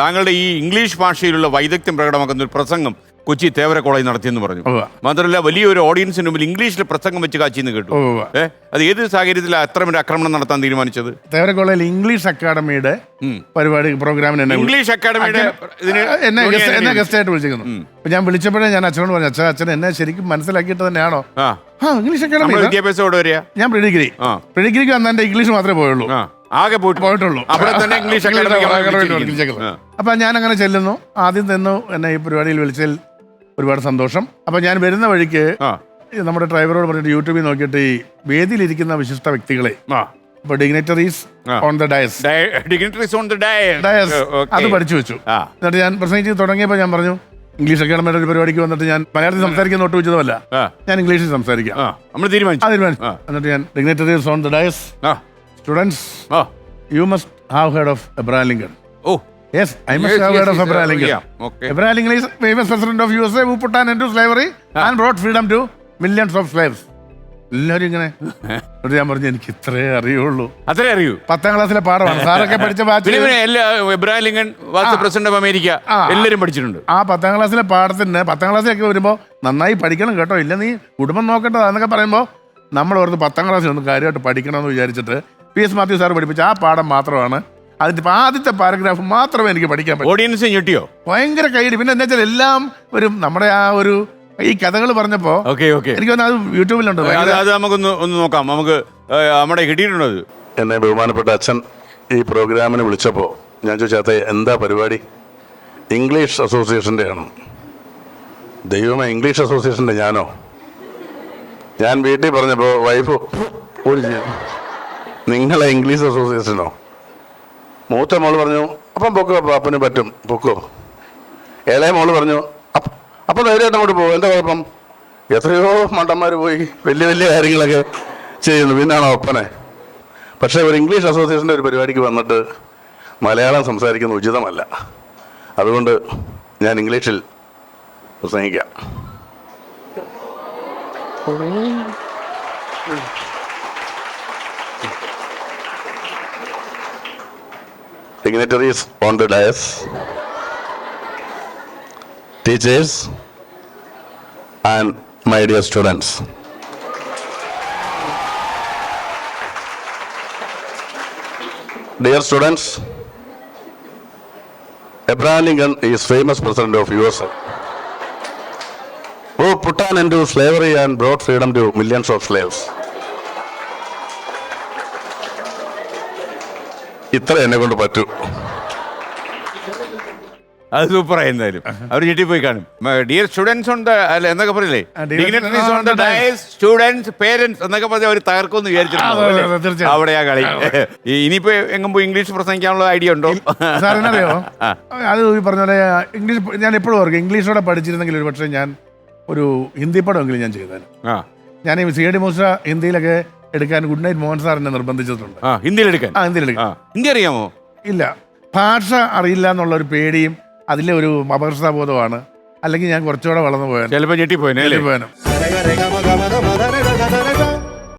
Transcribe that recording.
താങ്കളുടെ ഈ ഇംഗ്ലീഷ് ഭാഷയിലുള്ള വൈദഗ്ധ്യം പ്രകടമാക്കുന്ന ഒരു പ്രസംഗം കൊച്ചി തേവര കോളേജ് നടത്തിയെന്ന് പറഞ്ഞു. മാത്രമല്ല വലിയൊരു ഓഡിയൻസിന് മുമ്പിൽ ഇംഗ്ലീഷിൽ പ്രസംഗം വെച്ച് കാച്ചിന്ന് കേട്ടു. ഏ? അത് ഏത് സാഹചര്യത്തിലാണ് അത്രമൊരു ഒരു ആക്രമണം നടത്താൻ തീരുമാനിച്ചത്? തേവര കോളേജിൽ ഇംഗ്ലീഷ് അക്കാഡമിയുടെ. പരിപാടി പ്രോഗ്രാമിന് ഇംഗ്ലീഷ് അക്കാഡമിയുടെ എന്നെ ഗസ്റ്റ് ചെയ്യാൻ എന്നെ ഗസ്റ്റ് ആയിട്ട് വിളിച്ചിരുന്നു അപ്പൊ ഞാൻ വിളിച്ചപ്പോഴേ ഞാൻ അച്ഛനോട് പറഞ്ഞു അച്ഛൻ അച്ഛൻ എന്നെ ശരിക്കും മനസ്സിലാക്കിയിട്ട് തന്നെയാണോ? ഇംഗ്ലീഷ് അക്കാഡമി വിദ്യാഭ്യാസം ഞാൻ പ്രിഡിഗ്രി. പ്രിഡിഗ്രിക്ക് വന്ന എന്റെ ഇംഗ്ലീഷ് മാത്രമേ പോയുള്ളൂ. ആ. ആകെ പോയിട്ട് പോയിട്ടുള്ളൂ. അവിടെ തന്നെ ഇംഗ്ലീഷ്. അപ്പൊ ഞാൻ അങ്ങനെ ചെല്ലുന്നു. ആദ്യം തന്നു എന്നെ ഈ പരിപാടിയിൽ വിളിച്ചതിൽ ഒരുപാട് സന്തോഷം. അപ്പൊ ഞാൻ വരുന്ന വഴിക്ക് നമ്മുടെ ഡ്രൈവറോട് പറഞ്ഞിട്ട് യൂട്യൂബിൽ നോക്കിയിട്ട് ഈ വേദിയിലിരിക്കുന്ന വിശിഷ്ട വ്യക്തികളെ ഇപ്പൊ dignitaries on the dais dignitaries on the dais അത് പഠിച്ചു വെച്ചു. എന്നിട്ട് ഞാൻ പ്രസംഗിച്ച് തുടങ്ങിയപ്പോൾ ഞാൻ പറഞ്ഞു ഇംഗ്ലീഷ് അക്കാഡമിയുടെ ഒരു പരിപാടിക്ക് വന്നിട്ട് ഞാൻ മലയാളത്തിൽ സംസാരിക്കാൻ ഒട്ട് വെച്ചതല്ല ഞാൻ ഇംഗ്ലീഷിൽ സംസാരിക്കാം. നമ്മൾ തീരുമാനിച്ചു. എന്നിട്ട് ഞാൻ dignitaries on the dais students ആ. You must have head of Abraham Lincoln oh. Yes I Yes, must have yes, head of yes, Abraham uh, Lincoln yeah, okay. Abraham Lincoln is famous president of U S A who put an end to slavery and brought freedom to millions of slaves. എല്ലാവരും ഇങ്ങനെ എന്നിട്ട് ഞാൻ പറഞ്ഞു എനിക്ക് ഇത്രേ അറിയുള്ളൂ. അത്രേ അറിയൂ. പത്താം ക്ലാസ്സിലെ പാഠമാണ്. സാറൊക്കെ പഠിച്ച പിന്നെ എല്ലാ Lincoln was president of America ആ. പഠിച്ചിട്ടുണ്ട്. ആ പത്താം ക്ലാസ്സിലെ പാഠത്തിന് പത്താം ക്ലാസ്സിലൊക്കെ വരുമ്പോൾ നന്നായി പഠിക്കണം കേട്ടോ. ഇല്ല നീ കുടുംബം നോക്കേണ്ടതാന്നൊക്കെ പറയുമ്പോൾ നമ്മൾ ഓർത്ത് പത്താം ക്ലാസ്സിൽ ഒന്ന് കാര്യമായിട്ട് പഠിക്കണമെന്ന് വിചാരിച്ചിട്ട് പി എസ് മാത്യു സാർ പഠിപ്പിച്ച ആ പാഠം മാത്രമാണ്. അതിന്റെ ആദ്യത്തെ പാരഗ്രാഫ് മാത്രമേ എനിക്ക് പഠിക്കാൻ പറ്റൂ. ഓഡിയൻസ് ഞെട്ടിയോ? ഭയങ്കര കൈയടി പിന്നെ എന്താ വെച്ചാൽ എല്ലാം ഒരു നമ്മുടെ ആ ഒരു ഈ കഥകൾ പറഞ്ഞപ്പോ ഓക്കെ ഓക്കെ. എനിക്ക് അത് യൂട്യൂബിലുണ്ട്. അത് നമുക്കൊന്ന് ഒന്ന് നോക്കാം. നമുക്ക് നമ്മുടെ കിട്ടിയിട്ടുണ്ടോ എന്നെ ബഹുമാനപ്പെട്ട അച്ഛൻ ഈ പ്രോഗ്രാമിന് വിളിച്ചപ്പോൾ ഞാൻ ചോദിച്ചാത്ത എന്താ പരിപാടി? ഇംഗ്ലീഷ് അസോസിയേഷന്റെ ആണ്. ദൈവമേ ഇംഗ്ലീഷ് അസോസിയേഷന്റെ ഞാനോ? ഞാൻ വീട്ടിൽ പറഞ്ഞപ്പോൾ വൈഫ് ഒരു നിങ്ങളെ ഇംഗ്ലീഷ് അസോസിയേഷനോ? മൂത്ത മോൾ പറഞ്ഞു അപ്പം പൊക്കോ പാപ്പന് പറ്റും പൊക്കോ. ഇളയ മോൾ പറഞ്ഞു "അപ്പ- ധൈര്യമായിട്ട് അങ്ങോട്ട് പോകും എന്താ കുഴപ്പം? എത്രയോ മണ്ടന്മാർ പോയി വലിയ വലിയ കാര്യങ്ങളൊക്കെ ചെയ്യുന്നു പിന്നാണോ ഒപ്പനെ പക്ഷേ ഒരു ഇംഗ്ലീഷ് അസോസിയേഷന്റെ ഒരു പരിപാടിക്ക് വന്നിട്ട് മലയാളം സംസാരിക്കുന്നത് ഉചിതമല്ല. അതുകൊണ്ട് ഞാൻ ഇംഗ്ലീഷിൽ പ്രസംഗിക്കാം. Dignitaries on the dais, teachers, and my dear students. Dear students, Abraham Lincoln is famous president of USA who put an end to slavery and brought freedom to millions of slaves. ഇത്ര എന്നെ കൊണ്ട് പറ്റൂ. അത് സൂപ്പറായി എന്തായാലും. അവർ ഞെട്ടിപ്പോയി കാണും. Dear students ഉണ്ട് അല്ല എന്നൊക്കെ പറയില്ലേ? സ്റ്റുഡൻസ് പേരൻസ് എന്നൊക്കെ പറഞ്ഞ് അവർ തകർക്കുമെന്ന് അതെ, വിചാരിച്ചിട്ടുണ്ട് തീർച്ചയായും. അവിടെ ആ കളി. ഇനിയിപ്പോ എങ്ങും പോയി ഇംഗ്ലീഷ് പ്രസംഗിക്കാനുള്ള ഐഡിയ ഉണ്ടോ? സാർ എന്നറിയോ? ആ. അത് പറഞ്ഞ പോലെ ഇംഗ്ലീഷ് ഞാൻ എപ്പോഴും ഓർക്കും ഇംഗ്ലീഷോടെ പഠിച്ചിരുന്നെങ്കിൽ ഒരു പക്ഷേ ഞാൻ ഒരു ഹിന്ദി പടമെങ്കിലും ഞാൻ ചെയ്താൽ ആ. ഞാൻ ഈ സി ഡി മൂസ ഹിന്ദിയിലൊക്കെ എടുക്കാൻ ഗുഡ് നൈറ്റ് മോഹൻ സാർ എന്നെ നിർബന്ധിച്ചിട്ടുണ്ട്. ആ ഹിന്ദിയിൽ എടുക്കാൻ? ആ ഹിന്ദിയിൽ ആ എടുക്കാൻ ഹിന്ദി അറിയാമോ? ഇല്ല. ഭാഷ അറിയില്ല എന്നുള്ള ഒരു പേടിയും അതിലെ ഒരു അപകർഷതാബോധമാണ് അല്ലെങ്കിൽ ഞാൻ കുറച്ചുകൂടെ വളർന്നു പോയാൽ ചിലപ്പോ ഞെട്ടിപ്പോയനെ അല്ലേ? പോയാനും